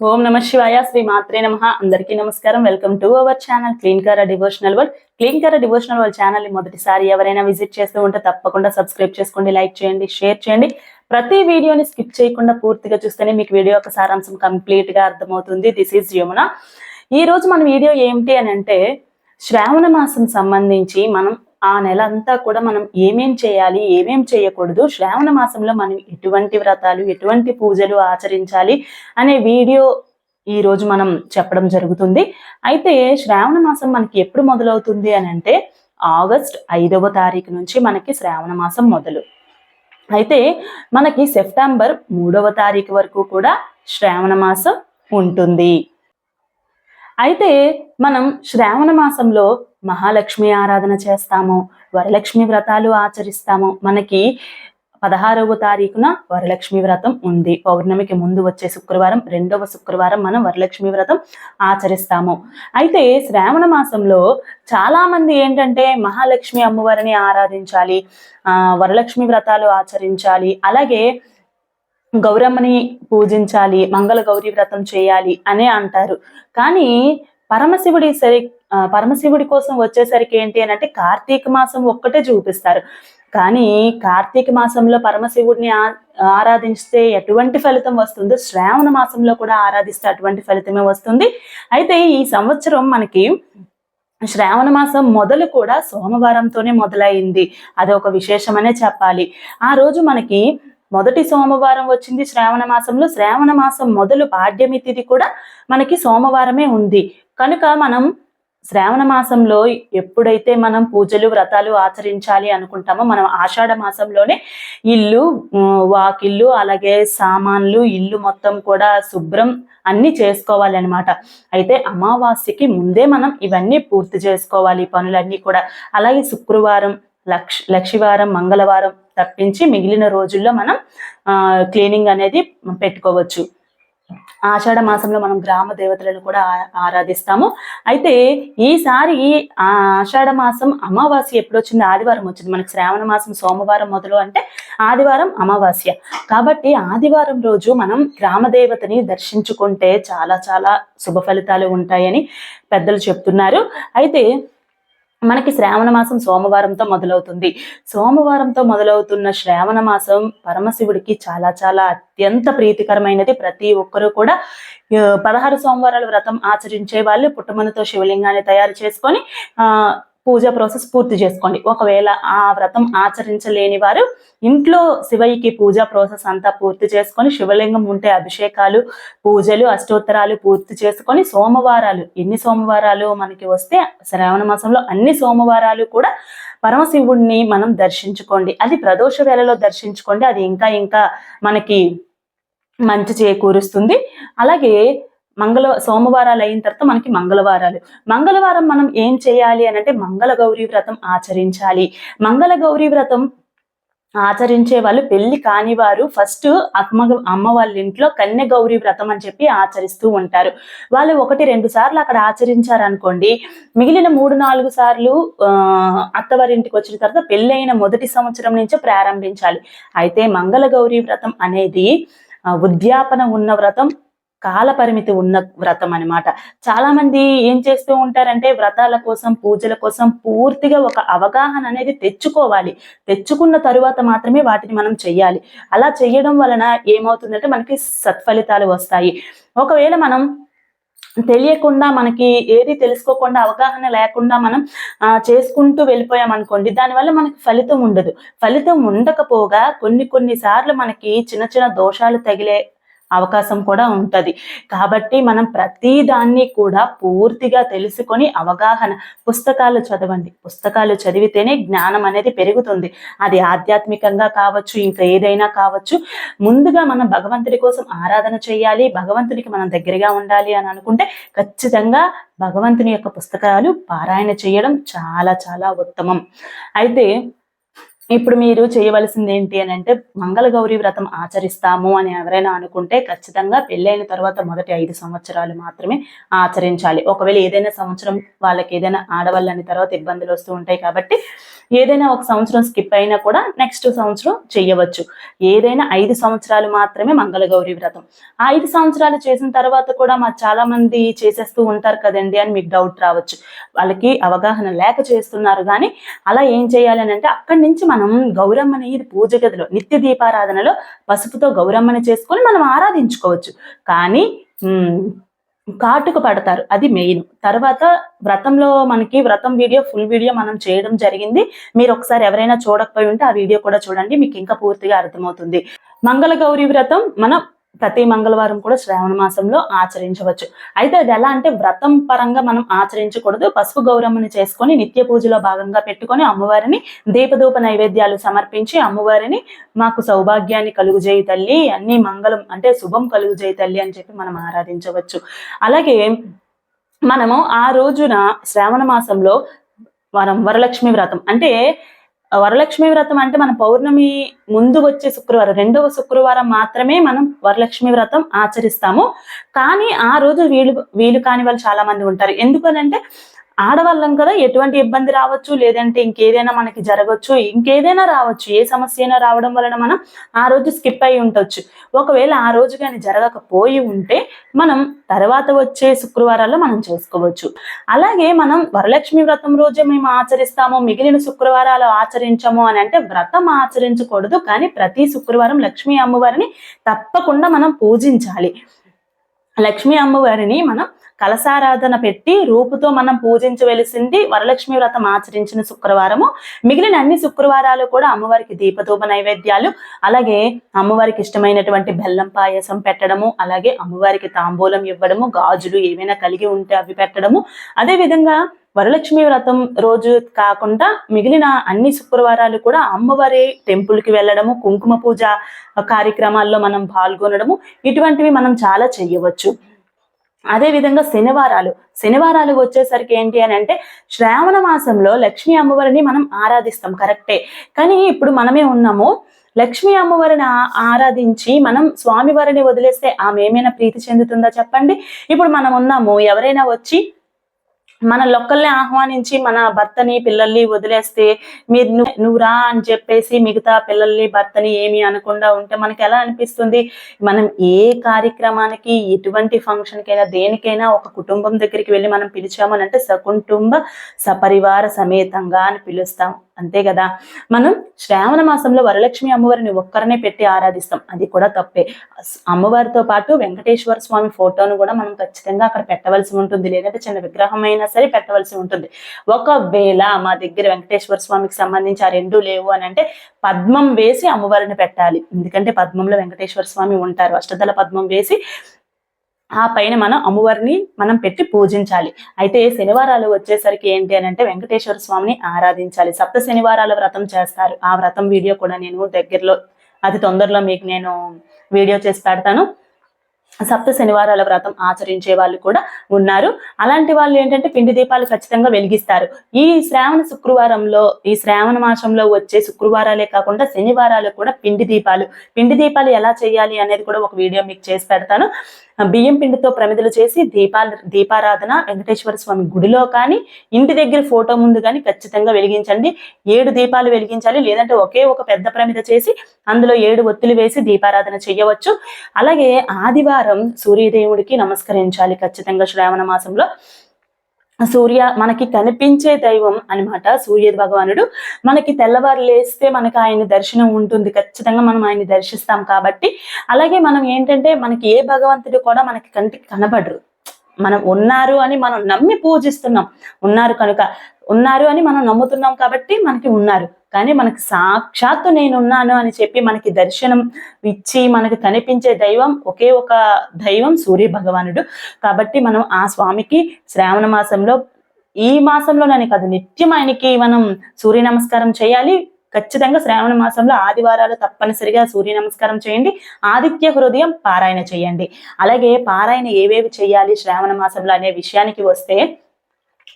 ఓం నమ శివాయ శ్రీ మాత్రే నమ. అందరికీ నమస్కారం. Welcome to our channel clean కర డివోషనల్ వరల్డ్. క్లీన్ కర డివోషనల్ వరల్డ్ ఛానల్ మొదటిసారి ఎవరైనా విజిట్ చేస్తూ ఉంటే తప్పకుండా సబ్స్క్రైబ్ చేసుకోండి లైక్ చేయండి షేర్ చేయండి. ప్రతి వీడియోని స్కిప్ చేయకుండా పూర్తిగా చూస్తేనే మీకు వీడియో యొక్క సారాంశం కంప్లీట్గా అర్థమవుతుంది. దిస్ ఈజ్ యమున ఈ రోజు మన వీడియో ఏమిటి అని అంటే శ్రావణ మాసం సంబంధించి మనం ఆ నెల అంతా కూడా మనం ఏమేం చేయాలి ఏమేం చేయకూడదు శ్రావణ మాసంలో మనం ఎటువంటి వ్రతాలు ఎటువంటి పూజలు ఆచరించాలి అనే వీడియో ఈ రోజు మనం చెప్పడం జరుగుతుంది. అయితే శ్రావణ మాసం మనకి ఎప్పుడు మొదలవుతుంది అని అంటే ఆగస్ట్ ఐదవ తారీఖు నుంచి మనకి శ్రావణ మాసం మొదలు. అయితే మనకి సెప్టెంబర్ మూడవ తారీఖు వరకు కూడా శ్రావణ మాసం ఉంటుంది. అయితే మనం శ్రావణ మాసంలో మహాలక్ష్మి ఆరాధన చేస్తాము వరలక్ష్మి వ్రతాలు ఆచరిస్తాము. మనకి పదహారవ తారీఖున వరలక్ష్మి వ్రతం ఉంది. పౌర్ణమికి ముందు వచ్చే శుక్రవారం రెండవ శుక్రవారం మనం వరలక్ష్మి వ్రతం ఆచరిస్తాము. అయితే శ్రావణ మాసంలో చాలా మంది ఏంటంటే మహాలక్ష్మి అమ్మవారిని ఆరాధించాలి ఆ వరలక్ష్మి వ్రతాలు ఆచరించాలి. అలాగే గౌరమ్మని పూజించాలి మంగళ గౌరీ వ్రతం చేయాలి అనే అంటారు. కానీ పరమశివుడి సరి పరమశివుడి కోసం వచ్చేసరికి ఏంటి అని అంటే కార్తీక మాసం ఒక్కటే చూపిస్తారు. కానీ కార్తీక మాసంలో పరమశివుడిని ఆరాధిస్తే ఎటువంటి ఫలితం వస్తుందో? శ్రావణ మాసంలో కూడా ఆరాధిస్తే అటువంటి ఫలితమే వస్తుంది. అయితే ఈ సంవత్సరం మనకి శ్రావణ మాసం మొదలు కూడా సోమవారంతోనే మొదలైంది. అది ఒక విశేషమనే చెప్పాలి. ఆ రోజు మనకి మొదటి సోమవారం వచ్చింది శ్రావణ మాసంలో. శ్రావణ మాసం మొదలు పాడ్యమి తిథి కూడా మనకి సోమవారమే ఉంది. కనుక మనం శ్రావణ మాసంలో ఎప్పుడైతే మనం పూజలు వ్రతాలు ఆచరించాలి అనుకుంటామో మనం ఆషాఢ మాసంలోనే ఇల్లు వాకిల్లు అలాగే సామాన్లు ఇల్లు మొత్తం కూడా శుభ్రం అన్ని చేసుకోవాలి అనమాట అయితే అమావాస్యకి ముందే మనం ఇవన్నీ పూర్తి చేసుకోవాలి పనులన్నీ కూడా. అలాగే శుక్రవారం లక్ష లక్షివారం మంగళవారం తప్పించి మిగిలిన రోజుల్లో మనం క్లీనింగ్ అనేది పెట్టుకోవచ్చు. ఆషాఢ మాసంలో మనం గ్రామ దేవతలను కూడా ఆరాధిస్తాము. అయితే ఈసారి ఆ ఆషాఢ మాసం అమావాస్య ఎప్పుడు వచ్చింది ఆదివారం వచ్చింది. మనకి శ్రావణ మాసం సోమవారం మొదలు అంటే ఆదివారం అమావాస్య. కాబట్టి ఆదివారం రోజు మనం గ్రామ దేవతని దర్శించుకుంటే చాలా చాలా శుభ ఫలితాలు ఉంటాయని పెద్దలు చెప్తున్నారు. అయితే మనకి శ్రావణ మాసం సోమవారంతో మొదలవుతుంది. సోమవారంతో మొదలవుతున్న శ్రావణ మాసం పరమశివుడికి చాలా చాలా అత్యంత ప్రీతికరమైనది. ప్రతి ఒక్కరూ కూడా పదహారు సోమవారాల వ్రతం ఆచరించే వాళ్ళు పుట్టమనతో శివలింగాన్ని తయారు చేసుకొని ఆ పూజ ప్రాసెస్ పూర్తి చేసుకోండి. ఒకవేళ ఆ వ్రతం ఆచరించలేని వారు ఇంట్లో శివయ్యకి పూజా ప్రాసెస్ అంతా పూర్తి చేసుకొని శివలింగం ఉంటే అభిషేకాలు పూజలు అష్టోత్తరాలు పూర్తి చేసుకొని సోమవారాలు ఎన్ని సోమవారాలు మనకి వస్తే శ్రావణ మాసంలో అన్ని సోమవారాలు కూడా పరమశివుడిని మనం దర్శించుకోండి. అది ప్రదోష వేళలో దర్శించుకోండి. అది ఇంకా ఇంకా మనకి మంచి చేకూరుస్తుంది. అలాగే మంగళ సోమవారాలు అయిన తర్వాత మనకి మంగళవారాలు. మంగళవారం మనం ఏం చేయాలి అని అంటే మంగళ గౌరీ వ్రతం ఆచరించాలి. మంగళ గౌరీ వ్రతం ఆచరించే వాళ్ళు పెళ్ళి కాని వారు ఫస్ట్ అమ్మ అమ్మ వాళ్ళ ఇంట్లో కన్య గౌరీ వ్రతం అని చెప్పి ఆచరిస్తూ ఉంటారు. వాళ్ళు ఒకటి రెండు సార్లు అక్కడ ఆచరించారనుకోండి మిగిలిన మూడు నాలుగు సార్లు ఆ, అత్తవారింటికి వచ్చిన తర్వాత పెళ్ళైన మొదటి సంవత్సరం నుంచే ప్రారంభించాలి. అయితే మంగళ గౌరీ వ్రతం అనేది ఉద్యాపన ఉన్న వ్రతం కాలపరిమితి ఉన్న వ్రతం అన్నమాట. చాలా మంది ఏం చేస్తూ ఉంటారంటే వ్రతాల కోసం పూజల కోసం పూర్తిగా ఒక అవగాహన అనేది తెచ్చుకోవాలి. తెచ్చుకున్న తరువాత మాత్రమే వాటిని మనం చెయ్యాలి. అలా చేయడం వలన ఏమవుతుందంటే మనకి సత్ఫలితాలు వస్తాయి. ఒకవేళ మనం తెలియకుండా మనకి ఏది తెలుసుకోకుండా అవగాహన లేకుండా మనం చేసుకుంటూ వెళ్ళిపోయాం అనుకోండి దానివల్ల మనకి ఫలితం ఉండదు. ఫలితం ఉండకపోగా కొన్ని కొన్ని సార్లు మనకి చిన్న చిన్న దోషాలు తగిలే అవకాశం కూడా ఉంటుంది. కాబట్టి మనం ప్రతి దాన్ని కూడా పూర్తిగా తెలుసుకొని అవగాహన పుస్తకాలు చదవండి. పుస్తకాలు చదివితేనే జ్ఞానం అనేది పెరుగుతుంది. అది ఆధ్యాత్మికంగా కావచ్చు ఇంకా ఏదైనా కావచ్చు. ముందుగా మనం భగవంతుడి కోసం ఆరాధన చేయాలి. భగవంతునికి మనం దగ్గరగా ఉండాలి అని అనుకుంటే ఖచ్చితంగా భగవంతుని యొక్క పుస్తకాలు పారాయణ చేయడం చాలా చాలా ఉత్తమం. అయితే ఇప్పుడు మీరు చేయవలసింది ఏంటి అని అంటే మంగళగౌరి వ్రతం ఆచరిస్తాము అని ఎవరైనా అనుకుంటే ఖచ్చితంగా పెళ్ళైన తర్వాత మొదటి ఐదు సంవత్సరాలు మాత్రమే ఆచరించాలి. ఒకవేళ ఏదైనా సంవత్సరం వాళ్ళకి ఏదైనా ఆడవాళ్ళని తర్వాత ఇబ్బందులు వస్తూ ఉంటాయి కాబట్టి ఏదైనా ఒక సంవత్సరం స్కిప్ అయినా కూడా నెక్స్ట్ సంవత్సరం చేయవచ్చు. ఏదైనా ఐదు సంవత్సరాలు మాత్రమే మంగళగౌరి వ్రతం. ఆ ఐదు సంవత్సరాలు చేసిన తర్వాత కూడా మా చాలా మంది చేసేస్తూ ఉంటారు కదండి అని మీకు డౌట్ రావచ్చు. వాళ్ళకి అవగాహన లేక చేస్తున్నారు కానీ అలా ఏం చేయాలని అంటే అక్కడి నుంచి మనం గౌరమ్మని పూజ గదిలో నిత్య దీపారాధనలో పసుపుతో గౌరమ్మని చేసుకొని మనం ఆరాధించుకోవచ్చు. కానీ కాటుకు పడతారు. అది మెయిన్. తర్వాత వ్రతంలో మనకి వ్రతం వీడియో ఫుల్ వీడియో మనం చేయడం జరిగింది. మీరు ఒకసారి ఎవరైనా చూడకపోయి ఉంటే ఆ వీడియో కూడా చూడండి. మీకు ఇంకా పూర్తిగా అర్థమవుతుంది. మంగళ గౌరీ వ్రతం మనం ప్రతి మంగళవారం కూడా శ్రావణ మాసంలో ఆచరించవచ్చు. అయితే అది ఎలా అంటే వ్రతం పరంగా మనం ఆచరించకూడదు. పసుపు గౌరమ్మని చేసుకొని నిత్య పూజలో భాగంగా పెట్టుకొని అమ్మవారిని దీపధూప నైవేద్యాలు సమర్పించి అమ్మవారిని మాకు సౌభాగ్యాన్ని కలుగుజేయి తల్లి అన్ని మంగళం అంటే శుభం కలుగుజేయి తల్లి అని చెప్పి మనం ఆరాధించవచ్చు. అలాగే మనము ఆ రోజున శ్రావణ మాసంలో మనం వరలక్ష్మి వ్రతం అంటే వరలక్ష్మి వ్రతం అంటే మన పౌర్ణమి ముందు వచ్చే శుక్రవారం రెండవ శుక్రవారం మాత్రమే మనం వరలక్ష్మి వ్రతం ఆచరిస్తాము. కానీ ఆ రోజు వీలు వీలు కాని వాళ్ళు చాలా మంది ఉంటారు. ఎందుకనంటే ఆడవాళ్ళం కదా ఎటువంటి ఇబ్బంది రావచ్చు? లేదంటే ఇంకేదైనా మనకి జరగచ్చు? ఇంకేదైనా రావచ్చు. ఏ సమస్య అయినా రావడం వలన మనం ఆ రోజు స్కిప్ అయి ఉండొచ్చు. ఒకవేళ ఆ రోజు కానీ జరగకపోయి ఉంటే మనం తర్వాత వచ్చే శుక్రవారాల్లో మనం చేసుకోవచ్చు. అలాగే మనం వరలక్ష్మి వ్రతం రోజే మేము ఆచరిస్తాము. మిగిలిన శుక్రవారాలు ఆచరించము అని అంటే వ్రతం ఆచరించకూడదు. కానీ ప్రతి శుక్రవారం లక్ష్మీ అమ్మవారిని తప్పకుండా మనం పూజించాలి. లక్ష్మీ అమ్మవారిని మనం కలసారాధన పెట్టి రూపుతో మనం పూజించవలసింది వరలక్ష్మి వ్రతం ఆచరించిన శుక్రవారము. మిగిలిన అన్ని శుక్రవారాలు కూడా అమ్మవారికి దీపధూప నైవేద్యాలు అలాగే అమ్మవారికి ఇష్టమైనటువంటి బెల్లం పాయసం పెట్టడము అలాగే అమ్మవారికి తాంబూలం ఇవ్వడము గాజులు ఏమైనా కలిగి ఉంటే అవి పెట్టడము. అదే విధంగా వరలక్ష్మి వ్రతం రోజు కాకుండా మిగిలిన అన్ని శుక్రవారాలు కూడా అమ్మవారి టెంపుల్కి వెళ్ళడము కుంకుమ పూజ కార్యక్రమాల్లో మనం పాల్గొనడము ఇటువంటివి మనం చాలా చేయవచ్చు అదే విధంగా శనివారాలు. శనివారాలు వచ్చేసరికి ఏంటి అని అంటే శ్రావణ మాసంలో లక్ష్మీ అమ్మవారిని మనం ఆరాధిస్తాం కరెక్టే. కానీ ఇప్పుడు మనమే ఉన్నాము. లక్ష్మీ అమ్మవారిని ఆరాధించి మనం స్వామివారిని వదిలేస్తే ఆమె ఏమైనా ప్రీతి చెందుతుందా చెప్పండి? ఇప్పుడు మనం ఉన్నాము ఎవరైనా వచ్చి మన లొక్కల్ని ఆహ్వానించి మన భర్తని పిల్లల్ని వదిలేస్తే మీరు నువ్వు రా అని చెప్పేసి మిగతా పిల్లల్ని భర్తని ఏమి అనకుండా ఉంటే మనకి ఎలా అనిపిస్తుంది? మనం ఏ కార్యక్రమానికి ఎటువంటి ఫంక్షన్కైనా దేనికైనా ఒక కుటుంబం దగ్గరికి వెళ్ళి మనం పిలిచామని అంటే సకుటుంబ సపరివార సమేతంగా అని పిలుస్తాం. అంతే కదా? మనం శ్రావణ మాసంలో వరలక్ష్మి అమ్మవారిని ఒక్కరనే పెట్టి ఆరాధిస్తాం. అది కూడా తప్పే. అమ్మవారితో పాటు వెంకటేశ్వర స్వామి ఫోటోను కూడా మనం ఖచ్చితంగా అక్కడ పెట్టవలసి ఉంటుంది. లేదంటే చిన్న విగ్రహం అయినా సరే పెట్టవలసి ఉంటుంది. ఒకవేళ మా దగ్గర వెంకటేశ్వర స్వామికి సంబంధించి ఆ రెండు లేవు అని అంటే పద్మం వేసి అమ్మవారిని పెట్టాలి. ఎందుకంటే పద్మంలో వెంకటేశ్వర స్వామి ఉంటారు. అష్టదళ పద్మం వేసి ఆ పైన మనం అమ్మవారిని మనం పెట్టి పూజించాలి. అయితే శనివారాలు వచ్చేసరికి ఏంటి అని అంటే వెంకటేశ్వర స్వామిని ఆరాధించాలి. సప్త శనివారాల వ్రతం చేస్తారు. ఆ వ్రతం వీడియో కూడా నేను దగ్గరలో అతి తొందరలో మీకు నేను వీడియో చేసి పెడతాను. సప్త శనివారాల వ్రతం ఆచరించే వాళ్ళు కూడా ఉన్నారు. అలాంటి వాళ్ళు ఏంటంటే పిండి దీపాలు ఖచ్చితంగా వెలిగిస్తారు. ఈ శ్రావణ శుక్రవారంలో ఈ శ్రావణ మాసంలో వచ్చే శుక్రవారాలే కాకుండా శనివారాలు కూడా పిండి దీపాలు. పిండి దీపాలు ఎలా చేయాలి అనేది కూడా ఒక వీడియో మీకు చేసి పెడతాను. బియ్యం పిండితో ప్రమిదలు చేసి దీపాలు దీపారాధన వెంకటేశ్వర స్వామి గుడిలో కానీ ఇంటి దగ్గర ఫోటో ముందు కానీ ఖచ్చితంగా వెలిగించండి. ఏడు దీపాలు వెలిగించాలి లేదంటే ఒకే ఒక పెద్ద ప్రమిద చేసి అందులో ఏడు ఒత్తులు వేసి దీపారాధన చేయవచ్చు అలాగే ఆదివారం సూర్యదేవుడికి నమస్కరించాలి ఖచ్చితంగా శ్రావణ మాసంలో. సూర్య మనకి కనిపించే దైవం అన్నమాట. సూర్య భగవానుడు. మనకి తెల్లవారు లేస్తే మనకి ఆయన దర్శనం ఉంటుంది. ఖచ్చితంగా మనం ఆయన్ని దర్శిస్తాం కాబట్టి. అలాగే మనం ఏంటంటే మనకి ఏ భగవంతుడు కూడా మనకి కంటికి కనబడరు. మనం ఉన్నారు అని మనం నమ్మి పూజిస్తున్నాం. ఉన్నారు కనుక ఉన్నారు అని మనం నమ్ముతున్నాం కాబట్టి మనకి ఉన్నారు. కానీ మనకి సాక్షాత్తు నేను ఉన్నాను అని చెప్పి మనకి దర్శనం ఇచ్చి మనకి కనిపించే దైవం ఒకే ఒక దైవం సూర్య భగవానుడు. కాబట్టి మనం ఆ స్వామికి శ్రావణ మాసంలో ఈ మాసంలోనే కాదు నిత్యం ఆయనకి మనం సూర్య నమస్కారం చేయాలి. ఖచ్చితంగా శ్రావణ మాసంలో ఆదివారాలు తప్పనిసరిగా సూర్య నమస్కారం చేయండి. ఆదిత్య హృదయం పారాయణ చేయండి. అలాగే పారాయణ ఏవేవి చేయాలి శ్రావణ మాసంలో అనే విషయానికి వస్తే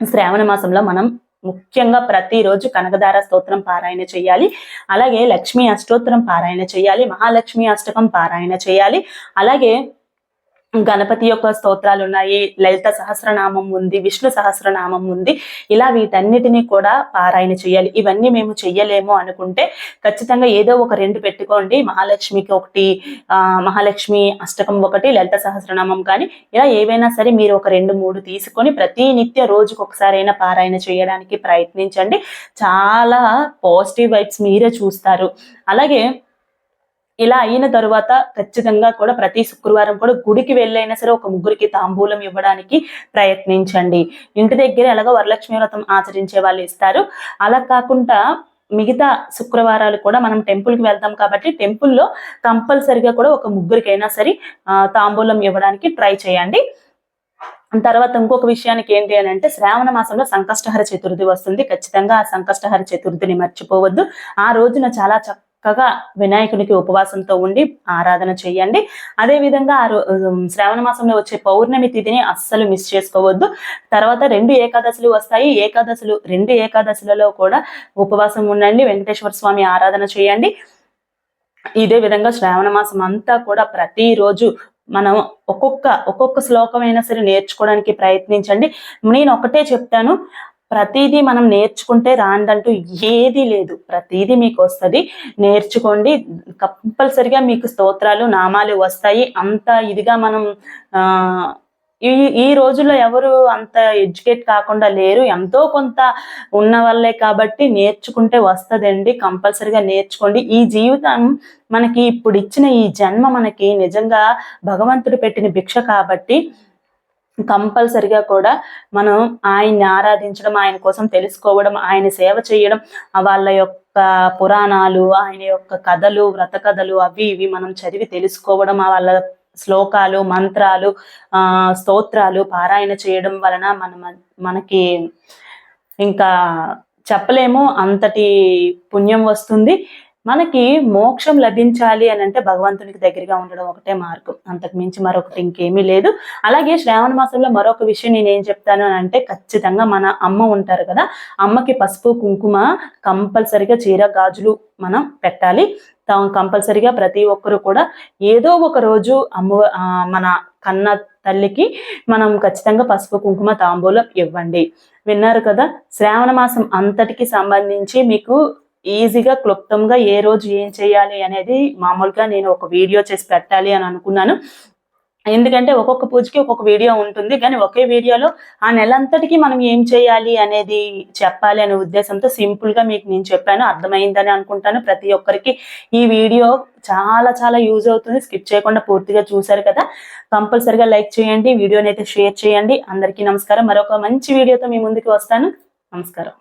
శ్రావణ మాసంలో మనం ముఖ్యంగా ప్రతిరోజు కనకదార స్తోత్రం పారాయణ చేయాలి. అలాగే లక్ష్మీ అష్టోత్తరం పారాయణ చేయాలి. మహాలక్ష్మి అష్టకం పారాయణ చేయాలి. అలాగే గణపతి యొక్క స్తోత్రాలు ఉన్నాయి లలిత సహస్రనామం ఉంది విష్ణు సహస్రనామం ఉంది. ఇలా వీటన్నిటిని కూడా పారాయణ చేయాలి. ఇవన్నీ మేము చెయ్యలేము అనుకుంటే ఖచ్చితంగా ఏదో ఒక రెండు పెట్టుకోండి. మహాలక్ష్మికి ఒకటి ఆ మహాలక్ష్మి అష్టకం ఒకటి లలిత సహస్రనామం కానీ ఇలా ఏవైనా సరే మీరు ఒక రెండు మూడు తీసుకొని ప్రతి నిత్య రోజుకు ఒకసారైనా పారాయణ చేయడానికి ప్రయత్నించండి. చాలా పాజిటివ్ వైబ్స్ మీరే చూస్తారు. అలాగే ఇలా అయిన తరువాత ఖచ్చితంగా కూడా ప్రతి శుక్రవారం కూడా గుడికి వెళ్ళైనా సరే ఒక ముగ్గురికి తాంబూలం ఇవ్వడానికి ప్రయత్నించండి. ఇంటి దగ్గర ఎలాగో వరలక్ష్మి వ్రతం ఆచరించే వాళ్ళు ఇస్తారు. అలా కాకుండా మిగతా శుక్రవారాలు కూడా మనం టెంపుల్కి వెళ్తాం కాబట్టి టెంపుల్లో కంపల్సరిగా కూడా ఒక ముగ్గురికైనా సరే తాంబూలం ఇవ్వడానికి ట్రై చేయండి. తర్వాత ఇంకొక విషయానికి ఏంటి అని అంటే శ్రావణ మాసంలో సంకష్టహర చతుర్థి వస్తుంది. ఖచ్చితంగా ఆ సంకష్టహర చతుర్థిని మర్చిపోవద్దు. ఆ రోజున చాలా చక్క చక్కగా వినాయకునికి ఉపవాసంతో ఉండి ఆరాధన చేయండి. అదే విధంగా ఆ శ్రావణ మాసంలో వచ్చే పౌర్ణమి తిథిని అస్సలు మిస్ చేసుకోవద్దు. తర్వాత రెండు ఏకాదశులు వస్తాయి. ఏకాదశులు రెండు ఏకాదశులలో కూడా ఉపవాసం ఉండండి. వెంకటేశ్వర స్వామి ఆరాధన చేయండి. ఇదే విధంగా శ్రావణ మాసం అంతా కూడా ప్రతిరోజు మనం ఒక్కొక్క ఒక్కొక్క శ్లోకమైనా సరే నేర్చుకోవడానికి ప్రయత్నించండి. నేను ఒకటే చెప్తాను. ప్రతిదీ మనం నేర్చుకుంటే రాందంటూ ఏది లేదు. ప్రతిదీ మీకు వస్తుంది నేర్చుకోండి. కంపల్సరిగా మీకు స్తోత్రాలు నామాలు వస్తాయి. అంత ఇదిగా మనం ఈ ఈ రోజుల్లో ఎవరు అంత ఎడ్యుకేట్ కాకుండా లేరు. ఎంతో కొంత ఉన్న వాళ్ళే కాబట్టి నేర్చుకుంటే వస్తుందండి. కంపల్సరిగా నేర్చుకోండి. ఈ జీవితం మనకి ఇప్పుడు ఇచ్చిన ఈ జన్మ మనకి నిజంగా భగవంతుడు పెట్టిన భిక్ష కాబట్టి కంపల్సరిగా కూడా మనం ఆయన్ని ఆరాధించడం ఆయన కోసం తెలుసుకోవడం ఆయన సేవ చేయడం వాళ్ళ యొక్క పురాణాలు ఆయన యొక్క కథలు వ్రత కథలు అవి ఇవి మనం చదివి తెలుసుకోవడం వాళ్ళ శ్లోకాలు మంత్రాలు ఆ స్తోత్రాలు పారాయణ చేయడం వలన మన మనకి ఇంకా చెప్పలేము. అంతటి పుణ్యం వస్తుంది. మనకి మోక్షం లభించాలి అని అంటే భగవంతునికి దగ్గరగా ఉండడం ఒకటే మార్గం. అంతకు మించి మరొకటి ఇంకేమీ లేదు. అలాగే శ్రావణ మాసంలో మరొక విషయం నేను ఏం చెప్తాను అని అంటే ఖచ్చితంగా మన అమ్మ ఉంటారు కదా అమ్మకి పసుపు కుంకుమ కంపల్సరిగా చీర గాజులు మనం పెట్టాలి. కంపల్సరిగా ప్రతి ఒక్కరు కూడా ఏదో ఒక రోజు అమ్మ మన కన్న తల్లికి మనం ఖచ్చితంగా పసుపు కుంకుమ తాంబూలం ఇవ్వండి. విన్నారు కదా శ్రావణ మాసం అంతటికి సంబంధించి మీకు ఈజీగా క్లుప్తంగా ఏ రోజు ఏం చేయాలి అనేది మామూలుగా నేను ఒక వీడియో చేసి పెట్టాలి అని అనుకున్నాను. ఎందుకంటే ఒక్కొక్క పూజకి ఒక్కొక్క వీడియో ఉంటుంది. కానీ ఒకే వీడియోలో ఆ నెలంతటికి మనం ఏం చేయాలి అనేది చెప్పాలి అనే ఉద్దేశంతో సింపుల్గా మీకు నేను చెప్పాను. అర్థమైందని అనుకుంటాను. ప్రతి ఒక్కరికి ఈ వీడియో చాలా చాలా యూజ్ అవుతుంది. స్కిప్ చేయకుండా పూర్తిగా చూసారు కదా. కంపల్సరిగా లైక్ చేయండి. వీడియోని అయితే షేర్ చేయండి. అందరికీ నమస్కారం. మరొక మంచి వీడియోతో మీ ముందుకు వస్తాను. నమస్కారం.